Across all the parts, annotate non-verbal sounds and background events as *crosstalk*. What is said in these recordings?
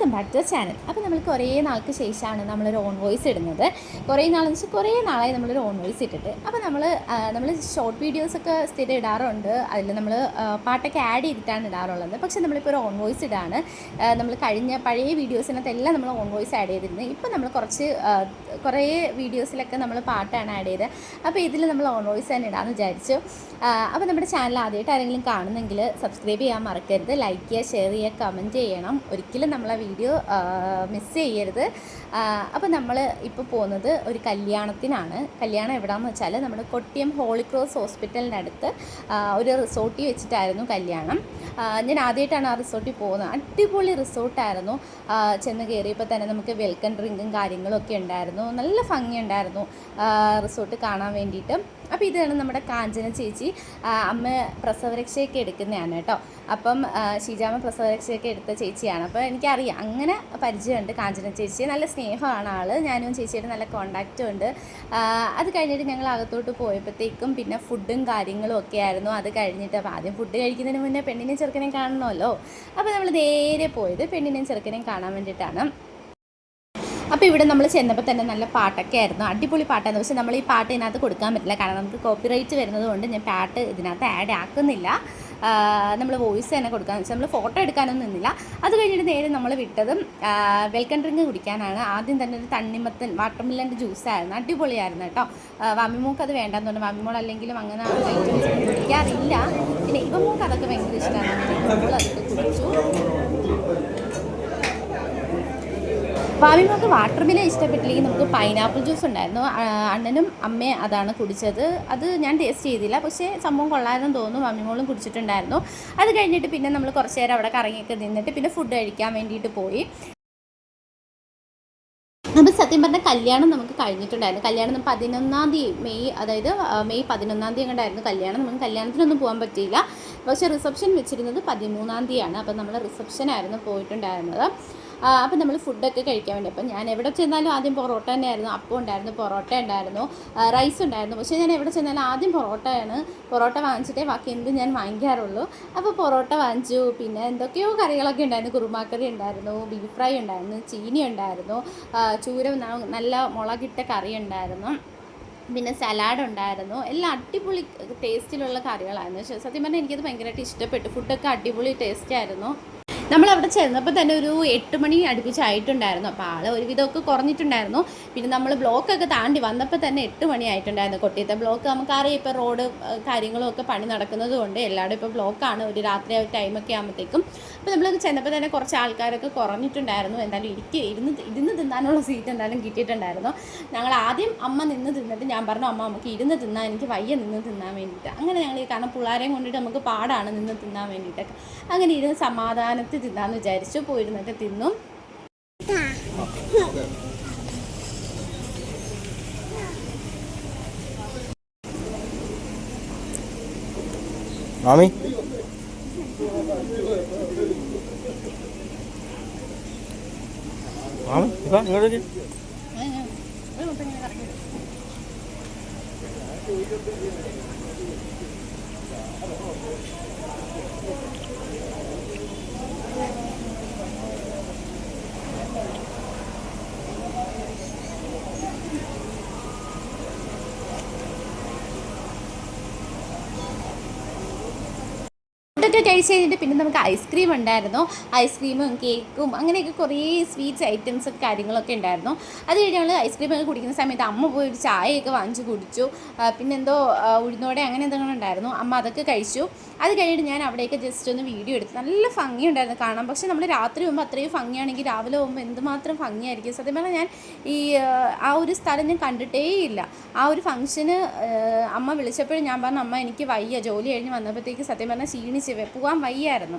Welcome back to channel അപ്പോൾ നമ്മൾ കുറേ നാൾക്ക് ശേഷമാണ് നമ്മളൊരു ഓൺ വോയിസ് ഇടുന്നത്. കുറേ നാളെന്ന് വെച്ചാൽ കുറേ നാളായി നമ്മളൊരു ഓൺ വോയിസ് ഇട്ടിട്ട്. അപ്പോൾ നമ്മൾ നമ്മൾ ഷോർട്ട് വീഡിയോസൊക്കെ സ്ഥിരം ഇടാറുണ്ട്. അതിൽ നമ്മൾ പാട്ടൊക്കെ ആഡ് ചെയ്തിട്ടാണ് ഇടാറുള്ളത്. പക്ഷേ നമ്മളിപ്പോൾ ഒരു ഓൺ വോയിസ് ഇടാണ്. നമ്മൾ കഴിഞ്ഞ പഴയ വീഡിയോസിനകത്ത് എല്ലാം നമ്മൾ ഓൺ വോയിസ് ആഡ് ചെയ്തിരുന്നു ഇപ്പോൾ നമ്മൾ കുറച്ച് കുറേ വീഡിയോസിലൊക്കെ നമ്മൾ പാട്ടാണ് ആഡ് ചെയ്തത്. അപ്പോൾ ഇതിൽ നമ്മൾ ഓൺ വോയിസ് തന്നെ ഇടാമെന്ന് വിചാരിച്ചു. അപ്പോൾ നമ്മുടെ ചാനൽ ആദ്യമായിട്ട് ആരെങ്കിലും കാണുന്നെങ്കിൽ സബ്സ്ക്രൈബ് ചെയ്യാൻ മറക്കരുത്. ലൈക്ക് ചെയ്യുക ഷെയർ ചെയ്യുക കമന്റ് ചെയ്യണം. ഒരിക്കലും നമ്മളെ വീഡിയോ മിസ് ചെയ്യരുത്. അപ്പോൾ നമ്മൾ ഇപ്പോൾ പോകുന്നത് ഒരു കല്യാണത്തിനാണ്. കല്യാണം എവിടെയാണെന്ന് വെച്ചാൽ നമ്മൾ കൊട്ടിയം ഹോളി ക്രോസ് ഹോസ്പിറ്റലിന്റെ അടുത്ത് ഒരു റിസോർട്ടിൽ വെച്ചിട്ടായിരുന്നു കല്യാണം. ഞാൻ ആദ്യമായിട്ടാണ് ആ റിസോർട്ടിൽ പോകുന്നത്. അടിപൊളി റിസോർട്ടായിരുന്നു. ചെന്ന് കയറിയപ്പോൾ തന്നെ നമുക്ക് വെൽക്കം ഡ്രിങ്കും കാര്യങ്ങളും ഒക്കെ ഉണ്ടായിരുന്നു. നല്ല ഭംഗിയുണ്ടായിരുന്നു ഉണ്ടായിരുന്നു റിസോർട്ട് കാണാൻ വേണ്ടിയിട്ട്. അപ്പോൾ ഇതാണ് നമ്മുടെ കാഞ്ചന ചേച്ചി. അമ്മ പ്രസവരക്ഷയൊക്കെ എടുക്കുന്നതാണ് കേട്ടോ. അപ്പം ഷീജാമ്മ പ്രസവരക്ഷയൊക്കെ എടുത്ത ചേച്ചിയാണ്. അപ്പോൾ എനിക്കറിയാം അങ്ങനെ പരിചയമുണ്ട് കാഞ്ചന ചേച്ചി നല്ല സ്നേഹമാണ് ആൾ ഞാനും ചേച്ചിയുടെ നല്ല കോണ്ടാക്റ്റും ഉണ്ട്. അത് കഴിഞ്ഞിട്ട് ഞങ്ങൾ അകത്തോട്ട് പോയപ്പോഴത്തേക്കും പിന്നെ ഫുഡും കാര്യങ്ങളും ഒക്കെ ആയിരുന്നു. അത് കഴിഞ്ഞിട്ട് അപ്പോൾ ആദ്യം ഫുഡ് കഴിക്കുന്നതിന് മുന്നേ പെണ്ണിനെയും ചെറുക്കനെയും കാണണമല്ലോ. അപ്പോൾ നമ്മൾ നേരെ പോയത് പെണ്ണിനെയും ചെറുക്കനെയും കാണാൻ വേണ്ടിയിട്ടാണ്. അപ്പോൾ ഇവിടെ നമ്മൾ ചെന്നപ്പോൾ തന്നെ നല്ല പാട്ടൊക്കെ ആയിരുന്നു. അടിപൊളി പാട്ടായിരുന്നു. പക്ഷേ നമ്മൾ ഈ പാട്ട് ഇതിനകത്ത് കൊടുക്കാൻ പറ്റില്ല. കാരണം നമുക്ക് കോപ്പിറൈറ്റ് വരുന്നത് കൊണ്ട് ഞാൻ പാട്ട് ഇതിനകത്ത് ആഡ് ആക്കുന്നില്ല. നമ്മൾ വോയിസ് തന്നെ കൊടുക്കാന്ന് വെച്ചാൽ നമ്മൾ ഫോട്ടോ എടുക്കാനൊന്നും നിന്നില്ല. അത് കഴിഞ്ഞിട്ട് നേരെ നമ്മൾ വിട്ടതും വെൽക്കം ഡ്രിങ്ക് കുടിക്കാനാണ്. ആദ്യം തന്നെ ഒരു തണ്ണിമത്തൻ വാട്ടർമില്ലന്റെ ജ്യൂസായിരുന്നു അടിപൊളിയായിരുന്നു കേട്ടോ. വാമിമോക്ക് അത് വേണ്ടെന്ന് പറഞ്ഞു. വാമിമോൾ അല്ലെങ്കിലും അങ്ങനെ ഐറ്റംസ് കുടിക്കാറില്ല. പിന്നെ ഇവമോക്ക് അതൊക്കെ ഭയങ്കര ഇഷ്ടമാണ് അതൊക്കെ കുടിച്ചു. ഭാവിമോക്ക് വാട്ടർ മില ഇഷ്ടപ്പെട്ടില്ലെങ്കിൽ നമുക്ക് പൈനാപ്പിൾ ജ്യൂസ് ഉണ്ടായിരുന്നു. അണ്ണനും അമ്മയും അതാണ് കുടിച്ചത്. അത് ഞാൻ ടേസ്റ്റ് ചെയ്തില്ല. പക്ഷേ സംഭവം കൊള്ളാമെന്ന് തോന്നുന്നു. മമ്മിമോളും കുടിച്ചിട്ടുണ്ടായിരുന്നു. അത് കഴിഞ്ഞിട്ട് പിന്നെ നമ്മൾ കുറച്ച് നേരം അവിടെ കറങ്ങിയൊക്കെ നിന്നിട്ട് പിന്നെ ഫുഡ് കഴിക്കാൻ വേണ്ടിയിട്ട് പോയി. നമ്മൾ സത്യം പറഞ്ഞാൽ കല്യാണം നമുക്ക് കഴിഞ്ഞിട്ടുണ്ടായിരുന്നു. കല്യാണം പതിനൊന്നാം തീയതി മെയ് അതായത് മെയ് പതിനൊന്നാം തീയതി കണ്ടായിരുന്നു കല്യാണം. നമുക്ക് കല്യാണത്തിനൊന്നും പോകാൻ പറ്റിയില്ല. പക്ഷേ റിസപ്ഷൻ വെച്ചിരുന്നത് പതിമൂന്നാം തീയതിയാണ്. അപ്പോൾ നമ്മൾ റിസപ്ഷനായിരുന്നു പോയിട്ടുണ്ടായിരുന്നത്. അപ്പം നമ്മൾ ഫുഡൊക്കെ കഴിക്കാൻ വേണ്ടി. അപ്പം ഞാൻ എവിടെ ചെന്നാലും ആദ്യം പൊറോട്ട തന്നെയായിരുന്നു. അപ്പം ഉണ്ടായിരുന്നു പൊറോട്ട ഉണ്ടായിരുന്നു റൈസ് ഉണ്ടായിരുന്നു. പക്ഷേ ഞാൻ എവിടെ ചെന്നാലും ആദ്യം പൊറോട്ടയാണ്. പൊറോട്ട വാങ്ങിച്ചിട്ടേ ബാക്കി എന്ത് ഞാൻ വാങ്ങിക്കാറുള്ളൂ. അപ്പോൾ പൊറോട്ട വാങ്ങിച്ചു. പിന്നെ എന്തൊക്കെയോ കറികളൊക്കെ ഉണ്ടായിരുന്നു. കുറുമാക്കറി ഉണ്ടായിരുന്നു ബീഫ് ഫ്രൈ ഉണ്ടായിരുന്നു ചീനി ഉണ്ടായിരുന്നു ചൂരം നല്ല മുളകിട്ട കറി ഉണ്ടായിരുന്നു. പിന്നെ സലാഡ് ഉണ്ടായിരുന്നു. എല്ലാം അടിപൊളി ടേസ്റ്റിലുള്ള കറികളായിരുന്നു. സത്യം പറഞ്ഞാൽ എനിക്കത് ഭയങ്കരമായിട്ട് ഇഷ്ടപ്പെട്ടു. ഫുഡൊക്കെ അടിപൊളി ടേസ്റ്റ് ആയിരുന്നു. നമ്മളവിടെ ചെന്നപ്പോൾ തന്നെ ഒരു എട്ട് മണി അടുപ്പിച്ചായിട്ടുണ്ടായിരുന്നു അപ്പോൾ ആൾ ഒരുവിധമൊക്കെ കുറഞ്ഞിട്ടുണ്ടായിരുന്നു. പിന്നെ നമ്മൾ ബ്ലോക്കൊക്കെ താണ്ടി വന്നപ്പോൾ തന്നെ എട്ട് മണി ആയിട്ടുണ്ടായിരുന്നു കൊട്ടിയത്തെ ബ്ലോക്ക്. നമുക്കറിയാം ഇപ്പോൾ റോഡ് കാര്യങ്ങളൊക്കെ പണി നടക്കുന്നത് കൊണ്ട് എല്ലാവരും ഇപ്പോൾ ബ്ലോക്കാണ്. ഒരു രാത്രി ആ ടൈമൊക്കെ ആകുമ്പോഴത്തേക്കും അപ്പോൾ നമ്മൾ ചെന്നപ്പോൾ തന്നെ കുറച്ച് ആൾക്കാരൊക്കെ കുറഞ്ഞിട്ടുണ്ടായിരുന്നു. എന്തായാലും ഇരിക്കുക ഇരുന്ന് ഇരുന്ന് തിന്നാനുള്ള സീറ്റ് എന്തായാലും കിട്ടിയിട്ടുണ്ടായിരുന്നു. ഞങ്ങൾ ആദ്യം അമ്മ നിന്ന് തിന്നിട്ട് ഞാൻ പറഞ്ഞു അമ്മ നമുക്ക് ഇരുന്ന് തിന്നാൻ എനിക്ക് വയ്യ നിന്ന് തിന്നാൻ വേണ്ടിയിട്ട്. അങ്ങനെ ഞങ്ങൾ കാരണം പിള്ളേരെയും കൊണ്ടിട്ട് നമുക്ക് പാടാണ് നിന്ന് തിന്നാൻ വേണ്ടിയിട്ടൊക്കെ. അങ്ങനെ ഇരുന്ന് സമാധാനത്തിൽ തിന്നാന്ന് വിചാരിച്ചു പോയിരുന്നിട്ട് തിന്നു. മാമി? മാമി ഇപ്പൊ ഇങ്ങോട്ടേക്ക്. Thank you. ഫുഡൊക്കെ കഴിച്ച് കഴിഞ്ഞിട്ട് പിന്നെ നമുക്ക് ഐസ്ക്രീം ഉണ്ടായിരുന്നു. ഐസ്ക്രീമും കേക്കും അങ്ങനെയൊക്കെ കുറേ സ്വീറ്റ്സ് ഐറ്റംസും കാര്യങ്ങളൊക്കെ ഉണ്ടായിരുന്നു. അത് കഴിഞ്ഞ് ഞങ്ങൾ ഐസ്ക്രീം ഒക്കെ കുടിക്കുന്ന സമയത്ത് അമ്മ പോയി ഒരു ചായയൊക്കെ വാങ്ങിച്ച് കുടിച്ചു. പിന്നെന്തോ ഉഴുന്നോടെ അങ്ങനെ എന്തെങ്കിലും ഉണ്ടായിരുന്നു. അമ്മ അതൊക്കെ കഴിച്ചു. അത് കഴിഞ്ഞിട്ട് ഞാൻ അവിടെയൊക്കെ ജസ്റ്റ് ഒന്ന് വീഡിയോ എടുത്തു നല്ല ഭംഗിയുണ്ടായിരുന്നു കാണാൻ. പക്ഷെ നമ്മൾ രാത്രി പോകുമ്പോൾ അത്രയും ഭംഗിയാണെങ്കിൽ രാവിലെ പോകുമ്പോൾ എന്തുമാത്രം ഭംഗിയായിരിക്കും. സത്യം പറഞ്ഞാൽ ഞാൻ ഈ ആ, ഒരു സ്ഥലം ഞാൻ കണ്ടിട്ടേയില്ല ആ ഒരു ഫംഗ്ഷന് അമ്മ വിളിച്ചപ്പോഴും ഞാൻ പറഞ്ഞു അമ്മ എനിക്ക് വയ്യ. ജോലി കഴിഞ്ഞ് വന്നപ്പോഴത്തേക്ക് സത്യം പറഞ്ഞാൽ ക്ഷീണിച്ച് വെ- പോകാൻ വയ്യായിരുന്നു.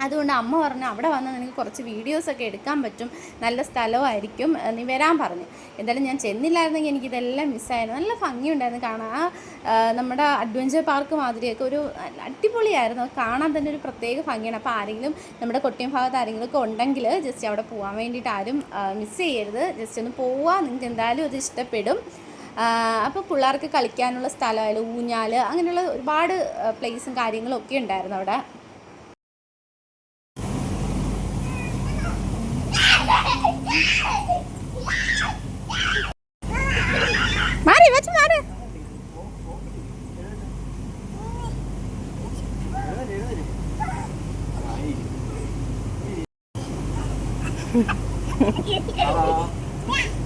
അതുകൊണ്ട് അമ്മ പറഞ്ഞു അവിടെ വന്ന് നിനക്ക് കുറച്ച് വീഡിയോസൊക്കെ എടുക്കാൻ പറ്റും. നല്ല സ്ഥലമായിരിക്കും. നീ വരാൻ പറഞ്ഞു. എന്തായാലും ഞാൻ ചെന്നില്ലായിരുന്നെങ്കിൽ എനിക്കിതെല്ലാം മിസ്സായിരുന്നു നല്ല ഭംഗിയുണ്ടായിരുന്നു കാണാൻ. ആ നമ്മുടെ അഡ്വഞ്ചർ പാർക്ക് മാതിരിയൊക്കെ ഒരു അടിപൊളിയായിരുന്നു. കാണാൻ തന്നെ ഒരു പ്രത്യേക ഭംഗിയാണ്. അപ്പോൾ ആരെങ്കിലും നമ്മുടെ കൊട്ടിയം ഭാഗത്ത് ആരെങ്കിലും ഒക്കെ ഉണ്ടെങ്കിൽ ജസ്റ്റ് അവിടെ പോകാൻ വേണ്ടിയിട്ട് ആരും മിസ് ചെയ്യരുത്. ജസ്റ്റ് ഒന്ന് പോവുക നിങ്ങൾക്ക് എന്തായാലും അത് ഇഷ്ടപ്പെടും. അപ്പോൾ പിള്ളേർക്ക് കളിക്കാനുള്ള സ്ഥലമായാലും ഊഞ്ഞാൽ അങ്ങനെയുള്ള ഒരുപാട് പ്ലേസും കാര്യങ്ങളും ഒക്കെ ഉണ്ടായിരുന്നു അവിടെ. മാറി വെച്ച് മാറി. *laughs* *laughs*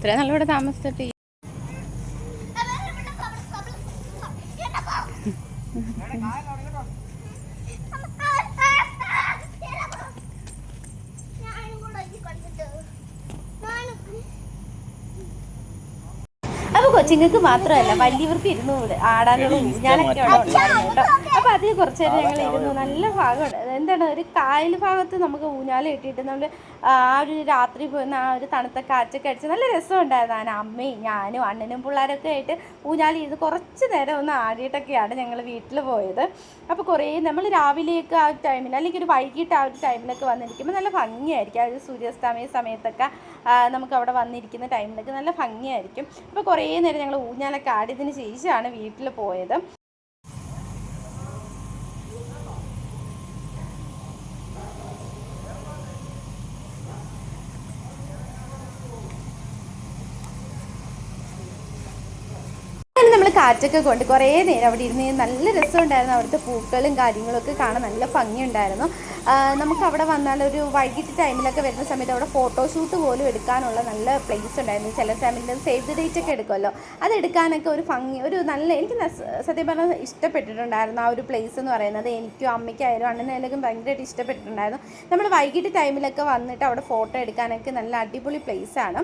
ഇത്ര നല്ല ഇവിടെ താമസിച്ചിട്ട് കൊച്ചുങ്ങൾക്ക് മാത്രമല്ല വലിയവർക്ക് ഇരുന്നു കൂടെ ആടാനുള്ള ഞാനൊക്കെ അവിടെ ഉണ്ടായിരുന്നു കേട്ടോ. അപ്പൊ അതിൽ കുറച്ച് നേരം ഞങ്ങൾ ഇരുന്നു. നല്ല ഭാഗമുണ്ട്. എന്താണ് ഒരു കായൽ ഭാഗത്ത് നമുക്ക് ഊഞ്ഞാല കിട്ടിയിട്ട് നമ്മൾ ആ ഒരു രാത്രി പോകുന്ന ആ ഒരു തണുത്ത കാറ്റൊക്കെ അടിച്ച് നല്ല രസമുണ്ടായിരുന്നു. ഞാൻ അമ്മയും ഞാനും അണ്ണനും പിള്ളേരൊക്കെ ആയിട്ട് ഊഞ്ഞാലി ഇരുന്ന് കുറച്ച് നേരം ഒന്ന് ആടിയിട്ടൊക്കെയാണ് ഞങ്ങൾ വീട്ടിൽ പോയത്. അപ്പോൾ കുറേ നമ്മൾ രാവിലെയൊക്കെ ആ ഒരു ടൈമിൽ അല്ലെങ്കിൽ ഒരു വൈകിട്ട് ആ ഒരു ടൈമിലൊക്കെ വന്നിരിക്കുമ്പോൾ നല്ല ഭംഗിയായിരിക്കും. ആ ഒരു സൂര്യാസ്തമയ സമയത്തൊക്കെ നമുക്ക് അവിടെ വന്നിരിക്കുന്ന ടൈമിലൊക്കെ നല്ല ഭംഗിയായിരിക്കും. അപ്പോൾ കുറേ നേരം ഞങ്ങൾ ഊഞ്ഞാലൊക്കെ ആടിയതിന് ശേഷമാണ് വീട്ടിൽ പോയത്. കാറ്റൊക്കെ കൊണ്ട് കുറേ നേരം അവിടെ ഇരുന്ന് നല്ല രസമുണ്ടായിരുന്നു. അവിടുത്തെ പൂക്കളും കാര്യങ്ങളൊക്കെ കാണാൻ നല്ല ഭംഗിയുണ്ടായിരുന്നു. നമുക്ക് അവിടെ വന്നാൽ ഒരു വൈകിട്ട് ടൈമിലൊക്കെ വരുന്ന സമയത്ത് അവിടെ ഫോട്ടോഷൂട്ട് പോലും എടുക്കാനുള്ള നല്ല പ്ലേസ് ഉണ്ടായിരുന്നു. ചില സമയത്ത് സേവ് ദി ഡേറ്റ് ഒക്കെ എടുക്കുമല്ലോ. അത് എടുക്കാനൊക്കെ ഒരു ഭംഗി ഒരു നല്ല എനിക്ക് സത്യം പറഞ്ഞാൽ ഇഷ്ടപ്പെട്ടിട്ടുണ്ടായിരുന്നു ആ ഒരു പ്ലേസ് എന്ന് പറയുന്നത്. എനിക്കും അമ്മയ്ക്കായാലും അണ്ണനായാലും ഭയങ്കരമായിട്ട് ഇഷ്ടപ്പെട്ടിട്ടുണ്ടായിരുന്നു. നമ്മൾ വൈകിട്ട് ടൈമിലൊക്കെ വന്നിട്ട് അവിടെ ഫോട്ടോ എടുക്കാനൊക്കെ നല്ല അടിപൊളി ആണ്.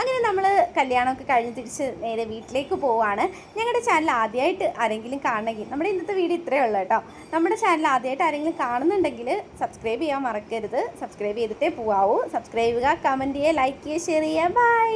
അങ്ങനെ നമ്മൾ കല്യാണമൊക്കെ കഴിഞ്ഞ് തിരിച്ച് നേരെ വീട്ടിലേക്ക് പോവാണ്. ഞങ്ങളുടെ ചാനൽ ആദ്യമായിട്ട് ആരെങ്കിലും കാണണമെങ്കിൽ നമ്മുടെ ഇന്നത്തെ വീഡിയോ ഇത്രയേ ഉള്ളൂ കേട്ടോ. നമ്മുടെ ചാനൽ ആദ്യമായിട്ട് ആരെങ്കിലും കാണുന്നുണ്ടെങ്കിൽ സബ്സ്ക്രൈബ് ചെയ്യാൻ മറക്കരുത്. സബ്സ്ക്രൈബ് ചെയ്തിട്ടേ പോവാവൂ. സബ്സ്ക്രൈബ് ചെയ്യുക കമന്റ് ചെയ്യുക ലൈക്ക് ചെയ്യുക ഷെയർ ചെയ്യുക. ബൈ